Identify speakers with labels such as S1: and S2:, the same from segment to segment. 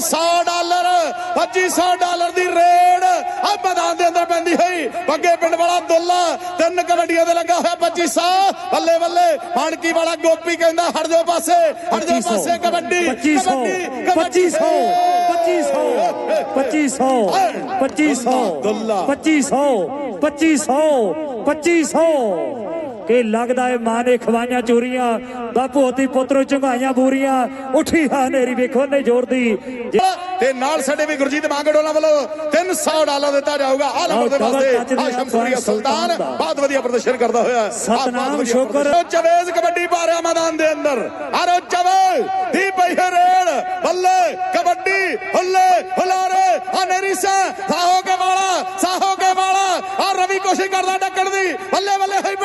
S1: 2500 dollar 2500 dollar ਦੀ raid ਆ ਮੈਦਾਨ ਦੇ ਅੰਦਰ ਪੈਂਦੀ ਹੋਈ। ਬੱਗੇ ਪਿੰਡ ਵਾਲਾ ਦੁੱਲਾ ਤਿੰਨ ਕਬੱਡੀਆਂ ਦੇ ਲੱਗਾ ਹੋਇਆ 2500 ਬੱਲੇ ਬੱਲੇ ਮਾਨਕੀ ਵਾਲਾ ਗੋਪੀ ਕਹਿੰਦਾ ਹਟ ਜਾਓ ਪਾਸੇ ਹਟ ਜਾਓ ਪਾਸੇ ਕਬੱਡੀ
S2: 2500
S1: ਕਬੱਡੀ,
S2: 2500 2500 2500
S1: ਦੁੱਲਾ।
S2: 2500 2500 2500 ਕਿ ਲੱਗਦਾ ਏ ਮਾਂ ਨੇ ਖਵਾਈਆਂ ਚੋਰੀਆਂ? ਬਾਪੂ ਹੋਤੀ ਪੁੱਤਰੋ ਚੰਗਾਈਆਂ ਬੂਰੀਆਂ। ਉੱਠੀ ਹਾਂ ਨੇਰੀ ਵੇਖੋ ਨੇ ਜ਼ੋਰ ਦੀ।
S1: ਤੇ ਨਾਲ ਸਾਡੇ ਵੀ ਗੁਰਜੀਤ ਮਾਂਗੜੋਲਾ ਵੱਲੋਂ 300 ਡਾਲਰ ਦਿੱਤਾ ਜਾਊਗਾ। ਆ ਨੰਬਰ ਦੇ ਵਾਸਤੇ
S2: ਟੱਚ ਦੀ
S1: ਆ ਸ਼ਮਸੂਰੀਆ ਸੁਲਤਾਨ। ਬਹੁਤ ਵਧੀਆ ਪ੍ਰਦਰਸ਼ਨ ਕਰਦਾ ਹੋਇਆ।
S2: ਸਤਨਾਮ ਸ਼ੁਕਰ।
S1: ਚਵੇਜ਼ ਕਬੱਡੀ ਪਾ ਰਿਹਾ ਮੈਦਾਨ ਦੇ ਅੰਦਰ। ਆਰੋ ਚਵੇਜ਼। ਦੀ ਹੈ ਰੇਡ ਬੱਲੇ ਕਬੱਡੀ। ਹੁੱਲੇ ਹੁਲਾਰੇ। ਆ ਨਰੀਸਾ ਸਾਹੋ ਕੇ ਵਾਲਾ। ਸਾਹੋ ਕੇ ਵਾਲਾ। ਆ ਰਵੀ ਕੋਸ਼ਿਸ਼ ਕਰਦਾ ਡੱਕਣ ਦੀ। ਬੱਲੇ ਬੱਲੇ।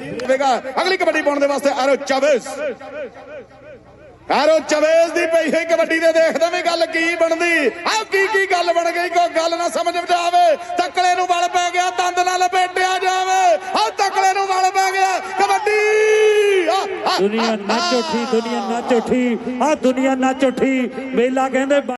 S1: ਵੇਗਾ ਅਗਲੀ ਕਬੱਡੀ ਪਾਉਣ ਦੇ ਵਾਸਤੇ ਆਰੋ ਚਾਵੇਸ ਆਰੋ ਚਾਵੇਸ ਦੀ ਪਈ ਹੋਈ ਕਬੱਡੀ ਦੇ ਦੇਖਦੇ ਵੀ ਗੱਲ ਕੀ ਬਣਦੀ। ਆ ਕੀ ਕੀ ਗੱਲ ਬਣ ਗਈ? ਕੋਈ ਗੱਲ ਨਾ ਸਮਝ ਵਿੱਚ ਆਵੇ। ਤਕਲੇ ਨੂੰ ਵਲ ਪੈ ਗਿਆ ਦੰਦ ਨਾਲ ਲਪੇਟਿਆ ਜਾਵੇ। ਆ ਤਕਲੇ ਨੂੰ ਵਲ ਪੈ ਗਿਆ। ਕਬੱਡੀ!
S2: ਦੁਨੀਆ ਨੱਚ। ਉੱਠੀ ਦੁਨੀਆ ਨੱਚ ਉੱਠੀ ਆ ਦੁਨੀਆ ਨੱਚ ਉੱਠੀ ਮੇਲਾ ਕਹਿੰਦੇ